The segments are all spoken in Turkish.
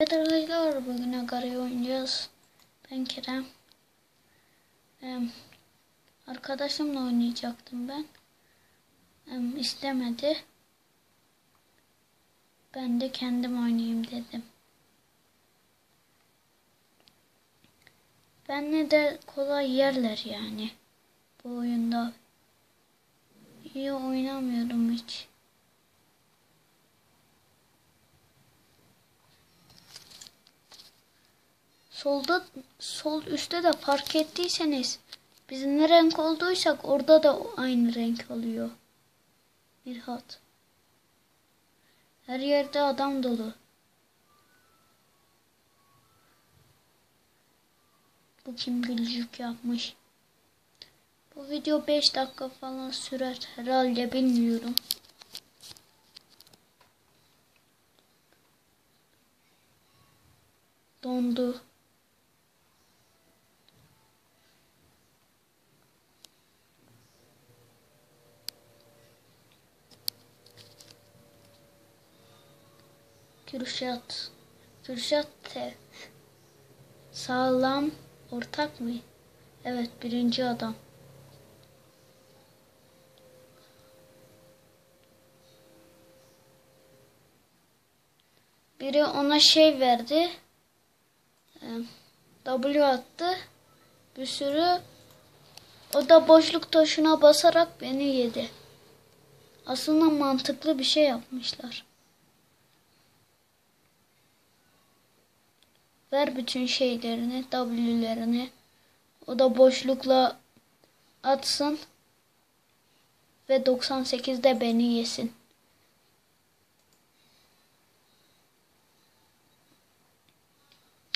Evet arkadaşlar bugün Agari oynayacağız. Ben Kerem. Ee, arkadaşımla oynayacaktım ben. Ee, istemedi. Ben de kendim oynayayım dedim. Benle de kolay yerler yani. Bu oyunda. İyi oynamıyorum hiç. Solda sol üstte de fark ettiyseniz biz ne renk olduysak orada da aynı renk oluyor. Mirhat. Her yerde adam dolu. Bu kim gülcük yapmış. Bu video 5 dakika falan sürer herhalde bilmiyorum. Dondu. Kürşat. Kürşat T. Sağlam ortak mı? Evet birinci adam. Biri ona şey verdi. W attı. Bir sürü. O da boşluk taşına basarak beni yedi. Aslında mantıklı bir şey yapmışlar. Ver bütün şeylerini, W'lerini. O da boşlukla atsın. Ve 98'de beni yesin.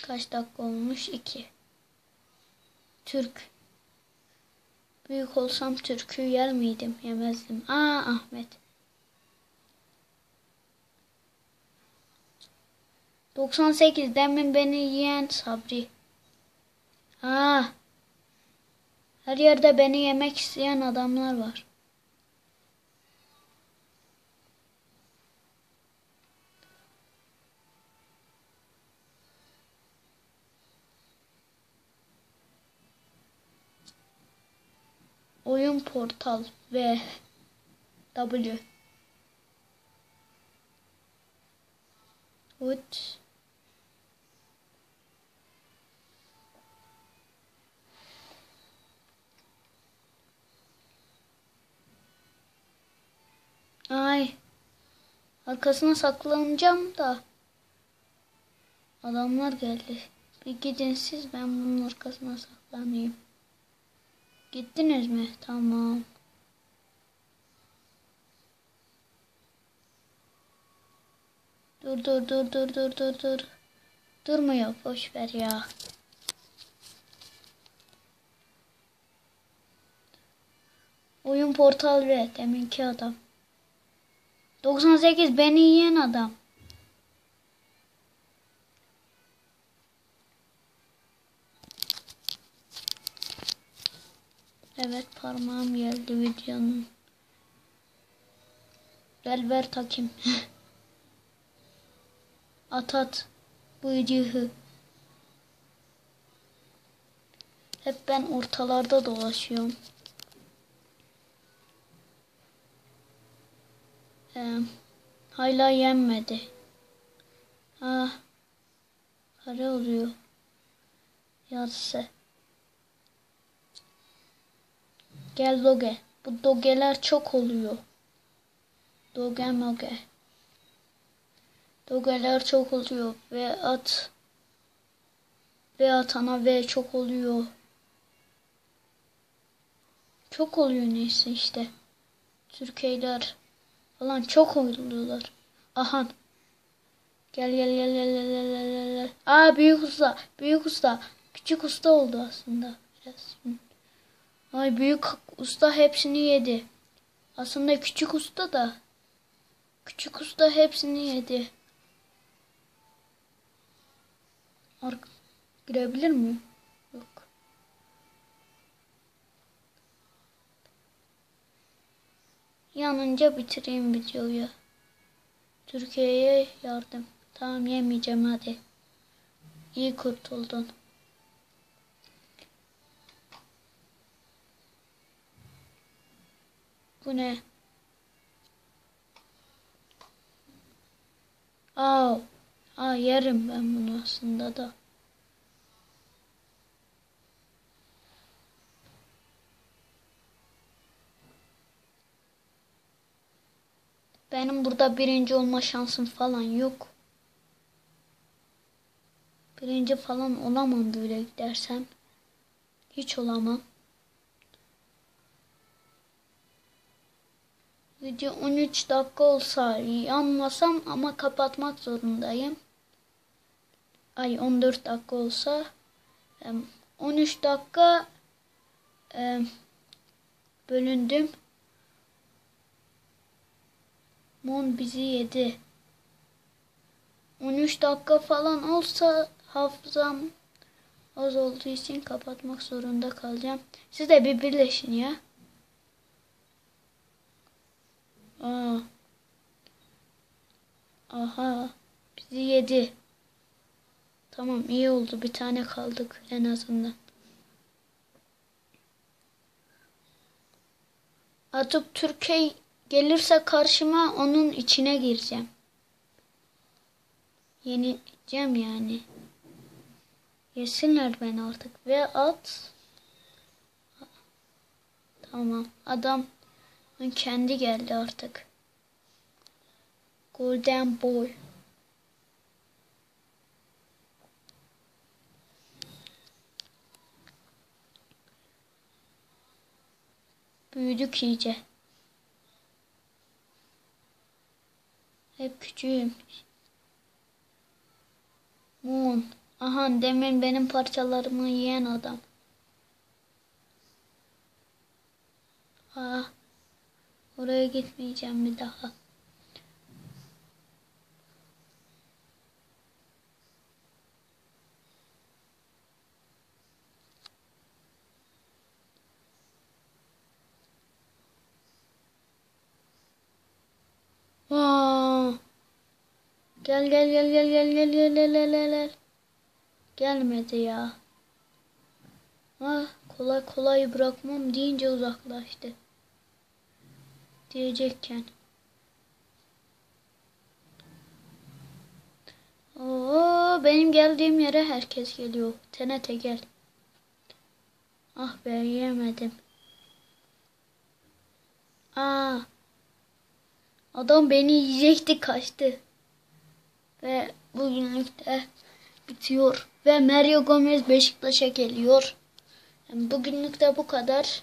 Kaç dakika olmuş? 2. Türk. Büyük olsam türkü yer miydim? Yemezdim. Aa Ahmet. 98 demin beni yiyen Sabri. Aa. Her yerde beni yemek isteyen adamlar var. Oyun portal ve W. What? Ay. Arkasına saklanacağım da. Adamlar geldi. Bir gidin siz ben bunun arkasına saklanayım. Gittiniz mi? Tamam. Dur dur dur dur dur dur dur. Durmuyor. Boş ver ya. Oyun portal ve deminki adam. 98 beni yiyen adam. Evet parmağım geldi videonun. Gel ver takayım. at at. Bıyıcığı. Hep ben ortalarda dolaşıyorum. Ee, hala yenmedi. Ah. Kare oluyor. Yarısı. Gel doge. Bu dogeler çok oluyor. Doge moge. Dogeler çok oluyor. Ve at. Ve atana ve çok oluyor. Çok oluyor neyse işte. Türkiye'ler falan çok oluyorlar. Aha. Gel gel gel gel gel gel gel gel. Aa büyük usta. Büyük usta. Küçük usta oldu aslında. Biraz. Ay büyük usta hepsini yedi. Aslında küçük usta da. Küçük usta hepsini yedi. Ark girebilir miyim? Yok. Yanınca bitireyim videoyu. Türkiye'ye yardım. Tamam yemeyeceğim hadi. iyi kurtuldun. Bu ne? Aa, aa yerim ben bunu aslında da. Benim burada birinci olma şansım falan yok. Birinci falan olamam böyle gidersem. Hiç olamam. Video 13 dakika olsa yanmasam ama kapatmak zorundayım. Ay 14 dakika olsa 13 dakika bölündüm. Mon bizi yedi. 13 dakika falan olsa hafızam az olduğu için kapatmak zorunda kalacağım. Siz de bir birleşin ya. Aa. Aha. Bizi yedi. Tamam iyi oldu. Bir tane kaldık en azından. Atıp Türkiye gelirse karşıma onun içine gireceğim. Yeneceğim yani. Yesinler beni artık. Ve at. Tamam. Adam kendi geldi artık. Golden Boy. Büyüdük iyice. Hep küçüğüm. Moon. Aha demin benim parçalarımı yiyen adam. Ah. Oraya gitmeyeceğim bir daha. Aa. Gel gel gel gel gel gel gel gel gel gel gel. Gelmedi ya. Ah kolay kolay bırakmam deyince uzaklaştı. Diyecekken. Oo benim geldiğim yere herkes geliyor. Tenete gel. Ah be yemedim. Aa. Adam beni yiyecekti kaçtı. Ve bugünlük de bitiyor. Ve Mario Gomez Beşiktaş'a geliyor. Yani bugünlük de bu kadar.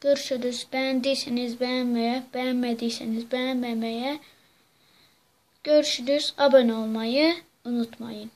Görüşürüz. Beğendiyseniz beğenmeye, beğenmediyseniz beğenmemeye. Görüşürüz. Abone olmayı unutmayın.